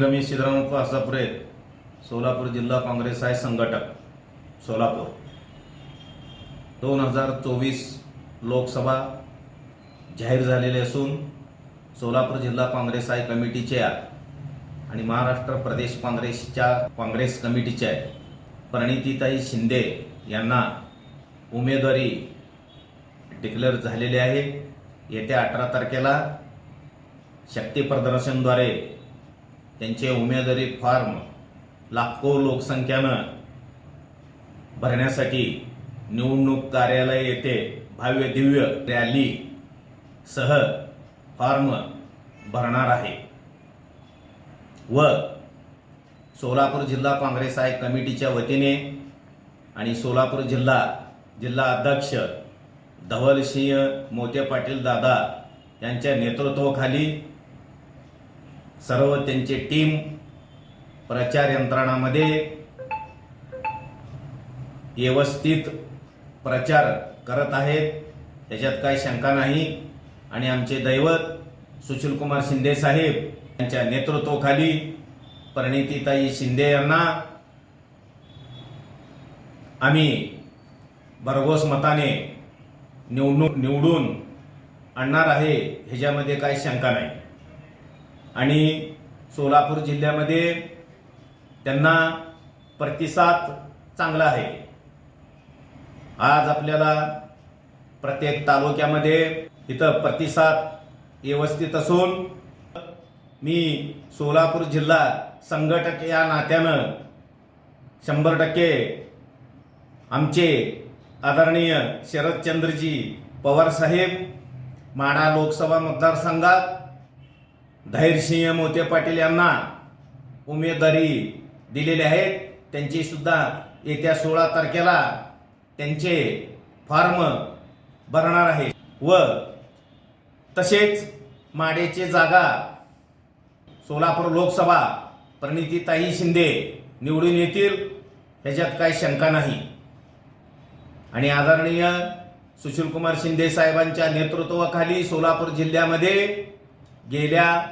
मी सिद्धरामप्पा आसापुरे सोलापूर जिल्हा काँग्रेस आहे संघटक सोलापूर. दोन हजार चोवीस लोकसभा जाहीर झालेली असून सोलापूर जिल्हा काँग्रेस आहे कमिटीचे आहे आणि महाराष्ट्र प्रदेश काँग्रेसच्या काँग्रेस कमिटीचे आहे. प्रणितीताई शिंदे यांना उमेदवारी डिक्लेअर झालेली आहे. येत्या अठरा तारखेला शक्ती प्रदर्शनद्वारे त्यांचे उमेदवारी फॉर्म लाखो लोकसंख्यानं भरण्यासाठी निवडणूक कार्यालय येथे भव्य दिव्य रॅली सह फॉर्म भरणार आहे. व सोलापूर जिल्हा काँग्रेस आहे कमिटीच्या वतीने आणि सोलापूर जिल्हा जिल्हा अध्यक्ष धवलसिंह मोते पाटील दादा यांच्या नेतृत्वाखाली सर्व त्यांचे टीम प्रचार यंत्रणामध्ये व्यवस्थित प्रचार करत आहेत. त्याच्यात काही शंका नाही. आणि आमचे दैवत सुशीलकुमार शिंदे साहेब यांच्या नेतृत्वाखाली परिणितीताई शिंदे यांना आम्ही भरघोस मताने निवडून निवडून आणणार आहे. ह्याच्यामध्ये काही शंका नाही. आणि सोलापूर जिल्ह्यामध्ये त्यांना प्रतिसाद चांगला आहे. आज आपल्याला प्रत्येक तालुक्यामध्ये इथं प्रतिसाद व्यवस्थित असून मी सोलापूर जिल्हा संघटक या नात्यानं शंभर टक्के आमचे आदरणीय शरदचंद्रजी पवार साहेब माढा लोकसभा मतदारसंघात धैर्यसिंह मोते पाटील यांना उमेदवारी दिलेली आहेत. त्यांची सुद्धा येत्या सोळा तारखेला त्यांचे फॉर्म भरणार आहे. व तसेच माडेचे जागा सोलापूर लोकसभा प्रणितीताई शिंदे निवडून येतील ह्याच्यात काही शंका नाही. आणि आदरणीय सुशीलकुमार शिंदे साहेबांच्या नेतृत्वाखाली सोलापूर जिल्ह्यामध्ये गेल्या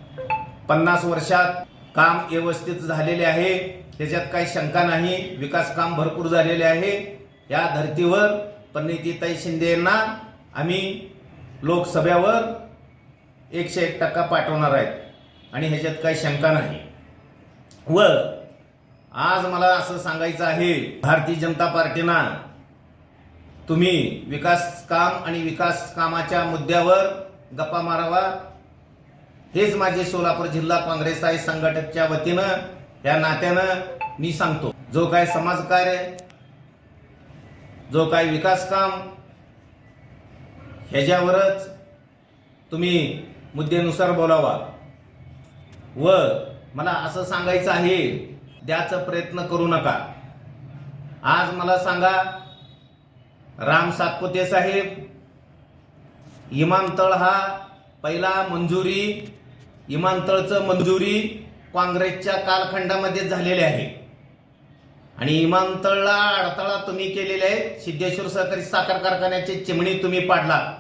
पन्नास वर्षात काम व्यवस्थित झालेले आहे. त्याच्यात काही शंका नाही. विकास काम भरपूर झालेले आहे. या धर्तीवर पंडितीताई शिंदे यांना आम्ही लोकसभेवर एकशे एक टक्का पाठवणार आहेत. आणि ह्याच्यात काही शंका नाही. व आज मला असं सांगायचं आहे भारतीय जनता पार्टीनं तुम्ही विकास काम आणि विकास कामाच्या मुद्द्यावर गप्पा मारावा. हेच माझे सोलापूर जिल्हा काँग्रेस आहे संघटकच्या वतीनं या नात्यानं मी सांगतो. जो काय समाजकार्य जो काय विकास काम ह्याच्यावरच तुम्ही मुद्देनुसार बोलावा. व मला असं सांगायचं आहे द्याचा प्रयत्न करू नका. आज मला सांगा राम सातपुते साहेब इमानतळ हा पहिला मंजुरी इमानतळचं मंजुरी काँग्रेसच्या कालखंडामध्ये झालेले आहे. आणि इमानतळला अडथळा तुम्ही केलेले आहे सिद्धेश्वर सहकारी साखर कारखान्याची चिमणी तुम्ही पाडला.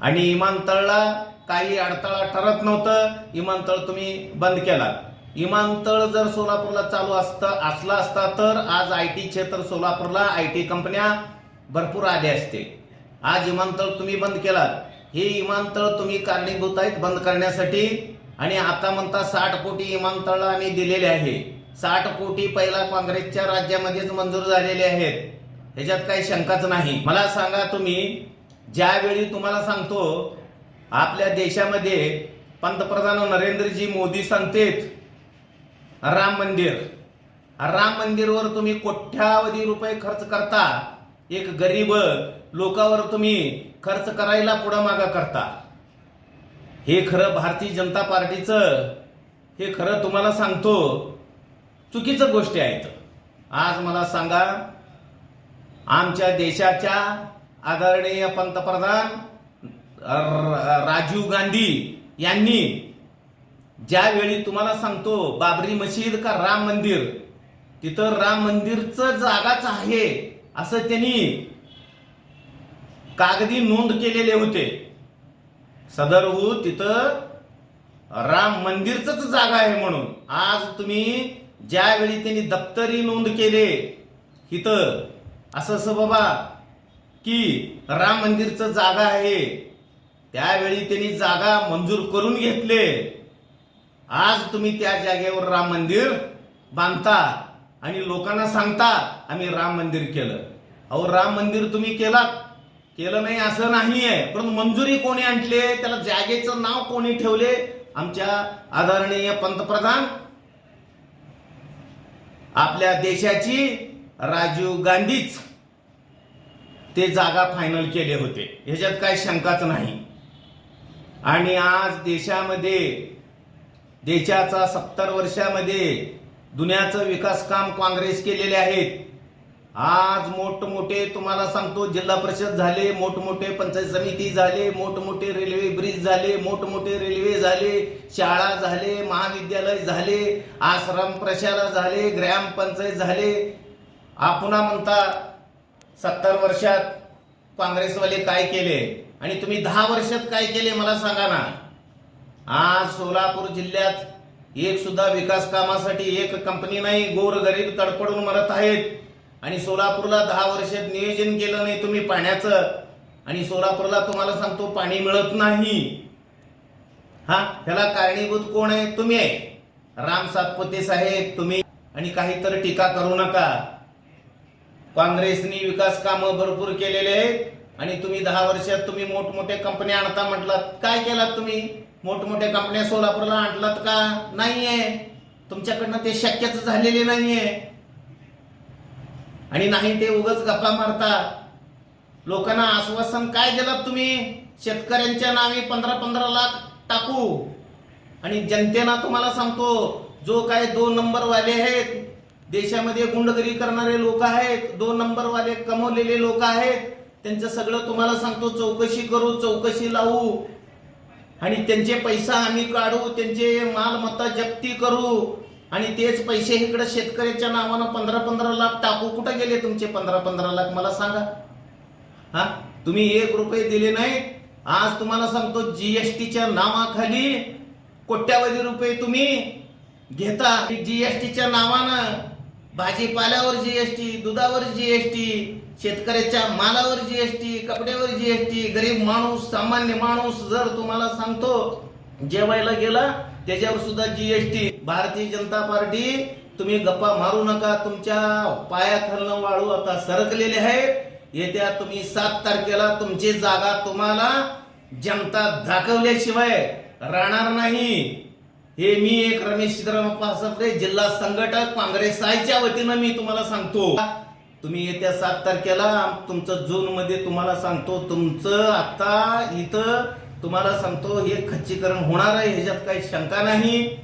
आणि इमानतळला काही अडथळा ठरत नव्हतं. इमानतळ तुम्ही बंद केला. विमानतळ जर सोलापूरला चालू असतं असला असता तर आज आय टी क्षेत्र सोलापूरला आय टी कंपन्या भरपूर आले असते. आज विमानतळ तुम्ही बंद केलात. हे विमानतळ तुम्ही कारणीभूत आहेत बंद करण्यासाठी. आणि आता म्हणता साठ कोटी विमानतळ आम्ही दिलेले आहे. साठ कोटी पहिला काँग्रेसच्या राज्यामध्येच मंजूर झालेले आहेत. ह्याच्यात काही शंकाच नाही. मला सांगा तुम्ही ज्यावेळी तुम्हाला सांगतो आपल्या देशामध्ये पंतप्रधान नरेंद्रजी मोदी सांगतेत राम मंदिर. राम मंदिरवर तुम्ही कोट्यावधी रुपये खर्च करता. एक गरीब लोकावर तुम्ही खर्च करायला पुढं मागा करता. हे खरं भारतीय जनता पार्टीचं हे खरं तुम्हाला सांगतो चुकीचं गोष्टी आहेत. आज मला सांगा आमच्या देशाच्या आदरणीय पंतप्रधान राजीव गांधी यांनी ज्यावेळी तुम्हाला सांगतो बाबरी मशीद का राम मंदिर तिथं राम मंदिरचं जागाच आहे असं त्यांनी कागदी नोंद केलेले होते. सदरहू हो तिथं राम मंदिरच जागा आहे म्हणून. आज तुम्ही ज्यावेळी त्यांनी दप्तरी नोंद केले इथं असं असं बाबा की राम मंदिरचं जागा आहे. त्यावेळी त्यांनी जागा मंजूर करून घेतले. आज तुम्ही त्या जागेवर राम मंदिर बांधता आणि लोकांना सांगता आम्ही राम मंदिर केलं. अहो राम मंदिर तुम्ही केलात. केलं नाही असं नाही आहे परंतु मंजुरी कोणी आणले त्याला जागेचं नाव कोणी ठेवले? आमच्या आदरणीय पंतप्रधान आपल्या देशाची राजीव गांधीच ते जागा फायनल केले होते. ह्याच्यात काही शंकाच नाही. आणि आज देशामध्ये देशाचा सत्तर वर्षामध्ये दुनियाचं विकास काम काँग्रेस केलेले आहेत. आज मोठमोठे तुम्हाला सांगतो जिल्हा परिषद झाले मोठमोठे पंचायत समिती झाले मोठमोठे रेल्वे ब्रिज झाले मोठमोठे रेल्वे झाले शाळा झाले महाविद्यालय झाले आश्रम प्रशाला झाले ग्रामपंचायत झाले. आपुना म्हणता सत्तर वर्षात काँग्रेसवाले काय केले? आणि तुम्ही दहा वर्षात काय केले मला सांगा ना. आज सोलापूर जिल्ह्यात एक सुद्धा विकास कामासाठी एक कंपनी नाही गोरगरीब तडपडून मरत आहेत. आणि सोलापूरला दहा वर्षात नियोजन केलं नाही तुम्ही पाण्याचं आणि सोलापूरला तुम्हाला सांगतो पाणी मिळत नाही. हा ह्याला कारणीभूत कोण आहे? तुम्ही आहे. राम सातपुते साहेब तुम्ही. आणि काहीतरी टीका करू नका. काँग्रेसनी विकास कामं भरपूर केलेले आहेत आणि तुम्ही दहा वर्षात तुम्ही मोठमोठ्या कंपन्या आणता म्हटलात. काय केलात तुम्ही? मोठमोठ्या कंपन्या सोलापूरला आणलात का? नाहीये. तुमच्याकडनं ते शक्यच झालेले नाहीये. आणि नाही ते उगच गप्पा मारता लोकांना आश्वासन काय दिलं तुम्ही? शेतकऱ्यांच्या नावे पंधरा पंधरा लाख टाकू. आणि जनतेना तुम्हाला सांगतो जो काय दोन नंबर वाले आहेत देशामध्ये गुंडगिरी करणारे लोक आहेत दोन नंबर वाले कमवलेले लोक आहेत त्यांचं सगळं तुम्हाला सांगतो चौकशी करू चौकशी लावू. आणि त्यांचे पैसा आम्ही काढू त्यांचे मालमत्ता जप्ती करू. आणि तेच पैसे इकडे शेतकऱ्याच्या नावानं पंधरा पंधरा लाख टाकू. कुठं गेले तुमचे पंधरा पंधरा लाख? मला सांगा. हा? तुम्ही एक रुपये दिले नाही. आज तुम्हाला सांगतो जीएसटीच्या नावाखाली कोट्यावधी रुपये तुम्ही घेता. जीएसटीच्या नावानं भाजीपाल्यावर जीएसटी दुधावर जीएसटी शेतकऱ्याच्या मालावर जीएसटी कपड्यावर जीएसटी गरीब माणूस सामान्य माणूस जर तुम्हाला सांगतो जेवायला गेला त्याच्यावर सुद्धा जीएसटी भारतीय जनता पार्टी तुम्ही गप्पा मारू नका तुमच्या पायाखालनं वाळू आता सरकलेले आहेत. येत्या तुम्ही सात तारखेला तुमची जागा तुम्हाला जनता दाखवल्याशिवाय राहणार नाही. हे मी एक रमेश सीतारामप्पा सापरे जिल्हा संघटक काँग्रेस आयच्या वतीनं मी तुम्हाला सांगतो. तुम्ही येत्या सात तारखेला तुमचं जून मध्ये तुम्हाला सांगतो तुमचं आता इथं तुम्हाला सांगतो हे खच्चीकरण होणार आहे ह्याच्यात काही शंका नाही.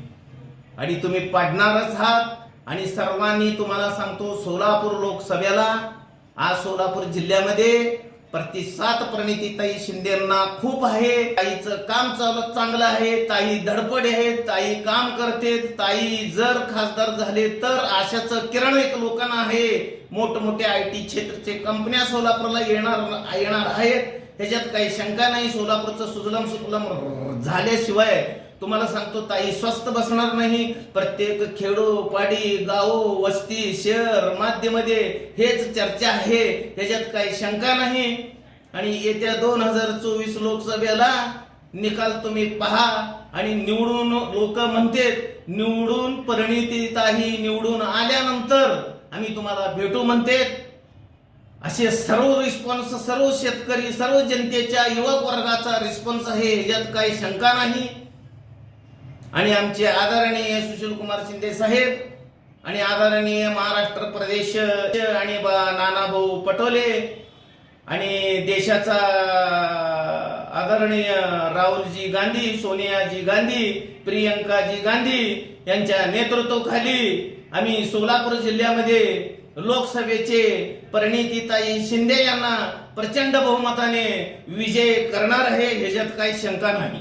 आणि तुम्ही पाडणारच आहात. आणि सर्वांनी तुम्हाला सांगतो सोलापूर लोकसभेला आज सोलापूर जिल्ह्यामध्ये प्रतिसाद प्रणितीताई शिंदेना खूप आहे. ताईचं काम चालत चांगलं आहे. ताई धडपड आहे ताई काम करते. ताई जर खासदार झाले तर आशाचं किरण एक लोकांना आहे. मोठमोठ्या आय टी क्षेत्राचे कंपन्या सोलापूरला येणार येणार आहेत. त्याच्यात काही शंका नाही सोलापूरचं सुजलम सुफलम झाल्याशिवाय तुम्हाला सांगतो ताई स्वस्त बसणार नाही. प्रत्येक खेडो पाडी गाव वस्ती शहर माध्यमध्ये हेच चर्चा आहे. त्याच्यात काही शंका नाही. आणि येत्या दोन हजार चोवीस लोकसभेला निकाल तुम्ही पहा आणि निवडून लोक म्हणतेत निवडून परिणितीताही निवडून आल्यानंतर आम्ही तुम्हाला भेटू म्हणतेत. असे सर्व रिस्पॉन्स सर्व शेतकरी सर्व जनतेच्या युवक वर्गाचा रिस्पॉन्स आहे याच्यात काही शंका नाही. आणि आमचे आदरणीय सुशील कुमार शिंदे साहेब आणि आदरणीय महाराष्ट्र प्रदेश आणि बा- नानाभाऊ पटोले आणि देशाचा आदरणीय राहुलजी गांधी सोनियाजी गांधी प्रियंकाजी गांधी यांच्या नेतृत्वाखाली आम्ही सोलापूर जिल्ह्यामध्ये लोकसभेचे परिणितीताई शिंदे यांना प्रचंड बहुमताने विजय करणार आहे ह्याच्यात काही शंका नाही.